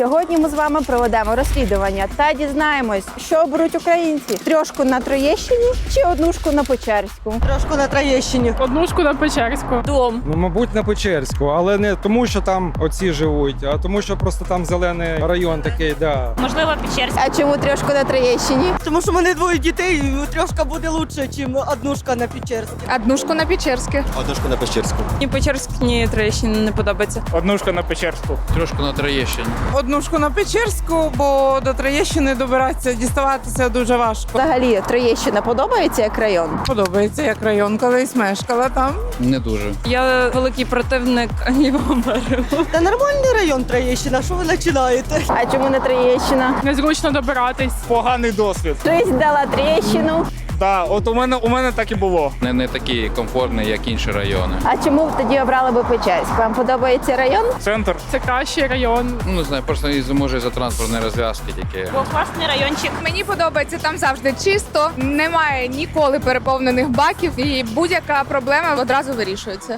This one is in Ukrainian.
Сьогодні ми з вами проведемо розслідування та дізнаємось, що беруть українці: трьошку на Троєщині чи однушку на Печерську. Трошку на Троєщині. Однушку на Печерську. Дом. Ну, мабуть, на Печерську, але не тому, що там оці живуть, а тому, що просто там зелений район такий, да. Можливо, Печерська. А чому трьошку на Троєщині? Тому що в мене двоє дітей, і трошка буде лучше, ніж однушка на Печерській. Однушку на Печерське. Однушку на Пещерську. Ні Печерськ, ні Троєщина не подобається. Однушка на Печерську. Трошки на Троєщині. Однушку на Печерську, бо до Троєщини добиратися, діставатися дуже важко. Взагалі, Троєщина подобається як район. Подобається як район, колись мешкала там. Не дуже. Я великий противник Лівомеру. Та нормальний район Троєщина, що ви починаєте? А чому не Троєщина? Незручно добиратись. Поганий досвід. Жизнь дала Троєщину. Да, от у мене у мене так і було. Не, не такий комфортний, як інші райони. А чому ви тоді обрали би печать? Вам подобається район? Центр. Це кращий район. Ну, не знаю, просто із- може за транспортної розв'язки тільки. Бо класний райончик. Мені подобається там завжди чисто, немає ніколи переповнених баків, і будь-яка проблема одразу вирішується.